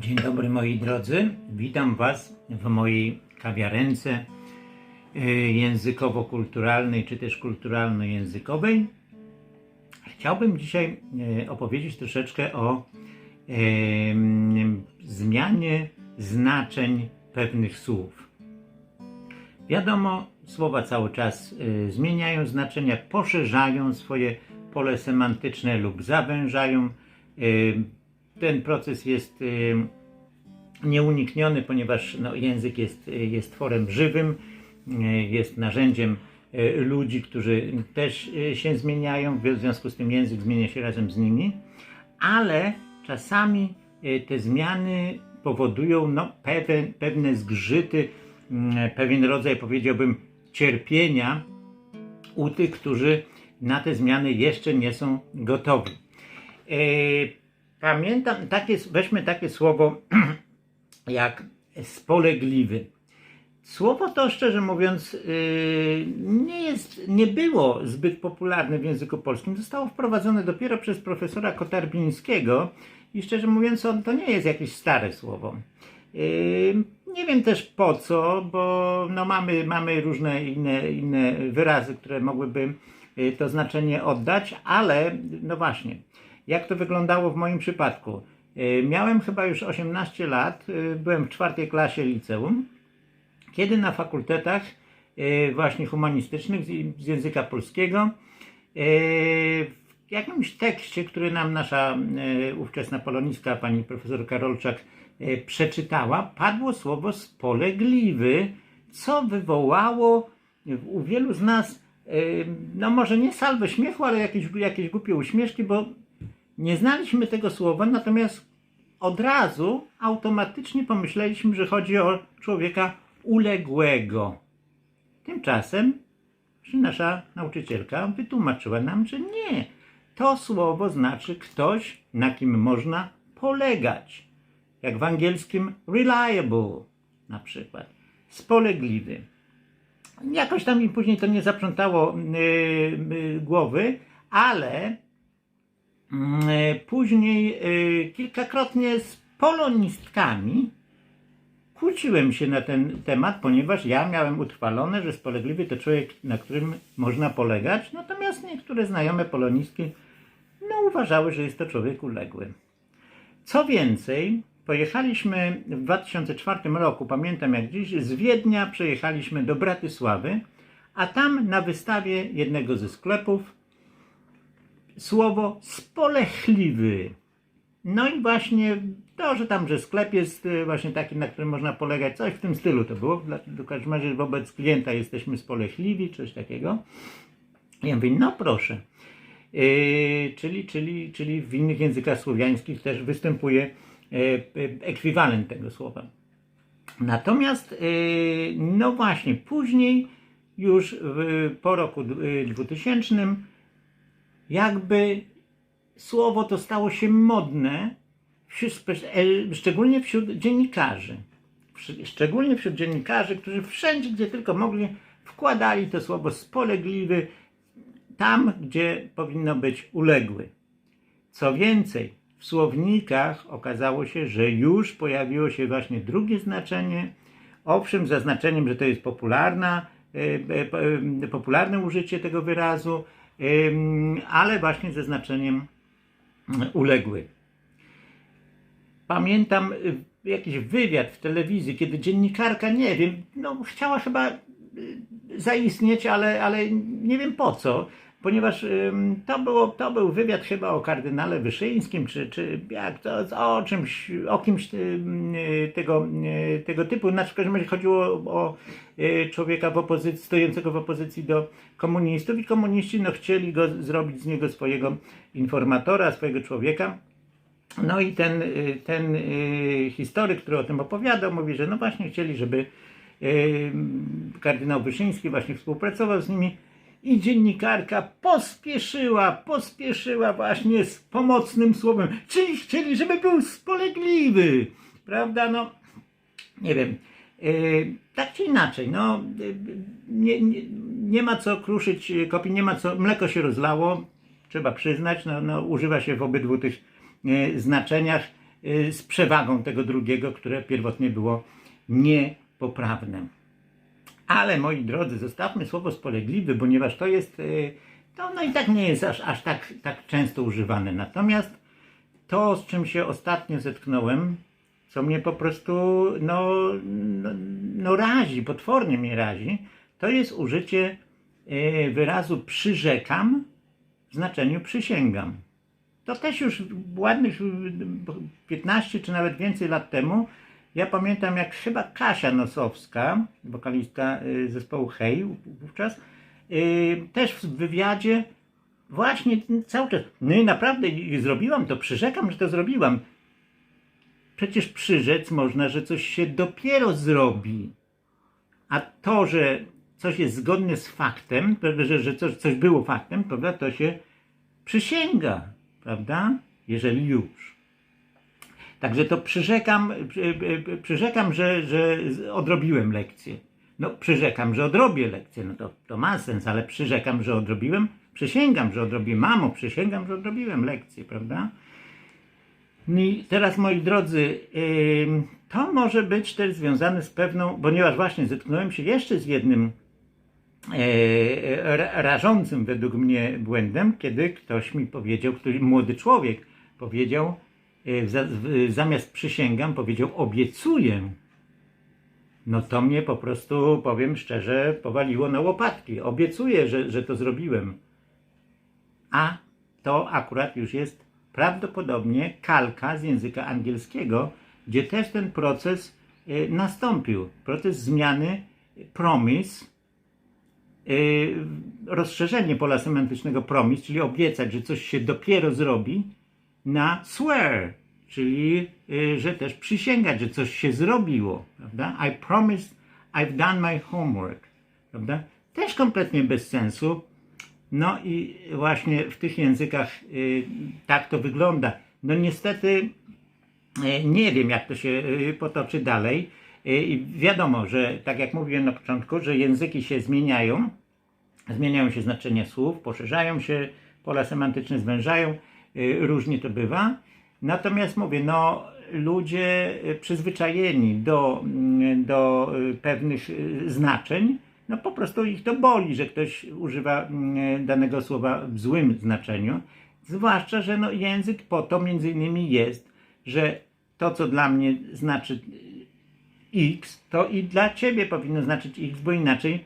Dzień dobry moi drodzy, witam Was w mojej kawiarence y, językowo-kulturalnej czy też kulturalno-językowej. Chciałbym dzisiaj y, opowiedzieć troszeczkę o em, zmianie znaczeń pewnych słów. Wiadomo, słowa cały czas zmieniają znaczenia, poszerzają swoje pole semantyczne lub zawężają. Ten proces jest y, nieunikniony, ponieważ no, język jest, jest tworem żywym, y, jest narzędziem y, ludzi, którzy też się zmieniają, w związku z tym język zmienia się razem z nimi, ale czasami te zmiany powodują no, pewne, pewne zgrzyty, mm, pewien rodzaj, powiedziałbym, cierpienia u tych, którzy na te zmiany jeszcze nie są gotowi. Pamiętam, takie, weźmy takie słowo jak spolegliwy. Słowo to, szczerze mówiąc, yy, nie, jest, nie było zbyt popularne w języku polskim. Zostało wprowadzone dopiero przez profesora Kotarbińskiego i szczerze mówiąc, on, to nie jest jakieś stare słowo. Yy, Nie wiem też po co, bo no mamy, mamy różne inne, inne wyrazy, które mogłyby yy, to znaczenie oddać, ale no właśnie, jak to wyglądało w moim przypadku? Yy, Miałem chyba już 18 lat, yy, byłem w czwartej klasie liceum, kiedy na fakultetach yy, właśnie humanistycznych z, języka polskiego w jakimś tekście, który nam nasza ówczesna polonistka, pani profesor Karolczak przeczytała, padło słowo spolegliwy, co wywołało u wielu z nas, no może nie salwę śmiechu, ale jakieś, jakieś głupie uśmieszki, bo nie znaliśmy tego słowa, natomiast od razu automatycznie pomyśleliśmy, że chodzi o człowieka uległego. Tymczasem nasza nauczycielka wytłumaczyła nam, że nie. To słowo znaczy ktoś, na kim można polegać. Jak w angielskim reliable na przykład. Spolegliwy. Jakoś tam mi później to nie zaprzątało yy, yy, głowy, ale Później e, kilkakrotnie z polonistkami kłóciłem się na ten temat, ponieważ ja miałem utrwalone, że spolegliwy to człowiek, na którym można polegać, natomiast niektóre znajome polonistki no, uważały, że jest to człowiek uległy. Co więcej, pojechaliśmy w 2004 roku, pamiętam jak dziś, z Wiednia przejechaliśmy do Bratysławy, a tam na wystawie jednego ze sklepów słowo spolechliwy. No i właśnie to, że tam, że sklep jest y, właśnie taki, na którym można polegać, coś w tym stylu to było. W każdym razie wobec klienta jesteśmy spolechliwi, coś takiego. Ja mówię, no proszę. Yy, czyli, czyli, czyli w innych językach słowiańskich też występuje yy, ekwiwalent tego słowa. Natomiast, yy, no właśnie, później już w, po roku yy, 2000 jakby słowo to stało się modne, szczególnie wśród dziennikarzy. Szczególnie wśród dziennikarzy, którzy wszędzie, gdzie tylko mogli, wkładali to słowo spolegliwy tam, gdzie powinno być uległy. Co więcej, w słownikach okazało się, że już pojawiło się właśnie drugie znaczenie, owszem, zaznaczeniem, że to jest popularna, e, e, e, popularne użycie tego wyrazu, ale właśnie ze znaczeniem uległy. Pamiętam y, jakiś wywiad w telewizji, kiedy dziennikarka, nie wiem, no chciała chyba y, zaistnieć, ale, ale nie wiem po co, ponieważ to, było, to był wywiad chyba o kardynale Wyszyńskim, czy, czy jak to, o czymś, o kimś y, tego, y, tego typu. Każdym razie chodziło o y, człowieka w opozycji, stojącego w opozycji do komunistów i komuniści no, chcieli go zrobić z niego swojego informatora, swojego człowieka. No i ten, ten historyk, który o tym opowiadał, mówi, że no właśnie chcieli, żeby kardynał Wyszyński właśnie współpracował z nimi i dziennikarka pospieszyła, pospieszyła właśnie z pomocnym słowem, czyli chcieli, żeby był spolegliwy, prawda, no nie wiem, y, tak czy inaczej, no y, nie, nie, nie ma co kruszyć kopii, nie ma co, mleko się rozlało, trzeba przyznać, no, no, używa się w obydwu tych e, znaczeniach. z przewagą tego drugiego, które pierwotnie było niepoprawne. Ale moi drodzy, zostawmy słowo spolegliwy, ponieważ to jest, y, to no i tak nie jest aż, aż tak, tak często używane. Natomiast to, z czym się ostatnio zetknąłem, co mnie po prostu no, no, no razi, potwornie mnie razi, to jest użycie y, wyrazu przyrzekam w znaczeniu przysięgam. To też już ładnych y, 15 czy nawet więcej lat temu. Ja pamiętam, jak chyba Kasia Nosowska, wokalistka y, zespołu Hej wówczas, y, też w wywiadzie właśnie cały czas, no i naprawdę zrobiłam to, przyrzekam, że to zrobiłam. Przecież przyrzec można, że coś się dopiero zrobi. A to, że coś jest zgodne z faktem, że, że coś, coś było faktem, prawda, to się przysięga, prawda? Jeżeli już. Także to przyrzekam, przy- przy- przyrzekam że, że odrobiłem lekcję. No, przyrzekam, że odrobię lekcję, no to, to ma sens, ale przyrzekam, że odrobiłem, przysięgam, że odrobiłem, mamo, przysięgam, że odrobiłem lekcję, prawda? No I teraz, moi drodzy, to może być też związane z pewną, ponieważ właśnie zetknąłem się jeszcze z jednym e, ra- rażącym według mnie błędem, kiedy ktoś mi powiedział, który młody człowiek powiedział, e, zamiast przysięgam, powiedział obiecuję. No to mnie po prostu, powiem szczerze, powaliło na łopatki. Obiecuję, że, że to zrobiłem. A to akurat już jest prawdopodobnie kalka z języka angielskiego, gdzie też ten proces e, nastąpił. Proces zmiany promise, e, rozszerzenie pola semantycznego promise, czyli obiecać, że coś się dopiero zrobi, na swear, czyli e, że też przysięgać, że coś się zrobiło. Prawda? I promised I've done my homework. Prawda? Też kompletnie bez sensu. No i właśnie w tych językach y, tak to wygląda. No niestety y, nie wiem, jak to się y, potoczy dalej. Y, wiadomo, że tak jak mówiłem na początku, że języki się zmieniają, zmieniają się znaczenia słów, poszerzają się, pola semantyczne zwężają, y, różnie to bywa. Natomiast mówię, no ludzie y, przyzwyczajeni do, mm, do y, pewnych y, znaczeń, no po prostu ich to boli, że ktoś używa mm, danego słowa w złym znaczeniu. Zwłaszcza, że no język po to między innymi jest, że to, co dla mnie znaczy X, to i dla ciebie powinno znaczyć X, bo inaczej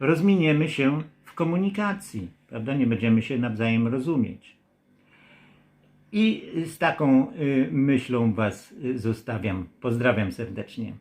rozminiemy się w komunikacji, prawda? Nie będziemy się nawzajem rozumieć. I z taką y, myślą Was y, zostawiam. Pozdrawiam serdecznie.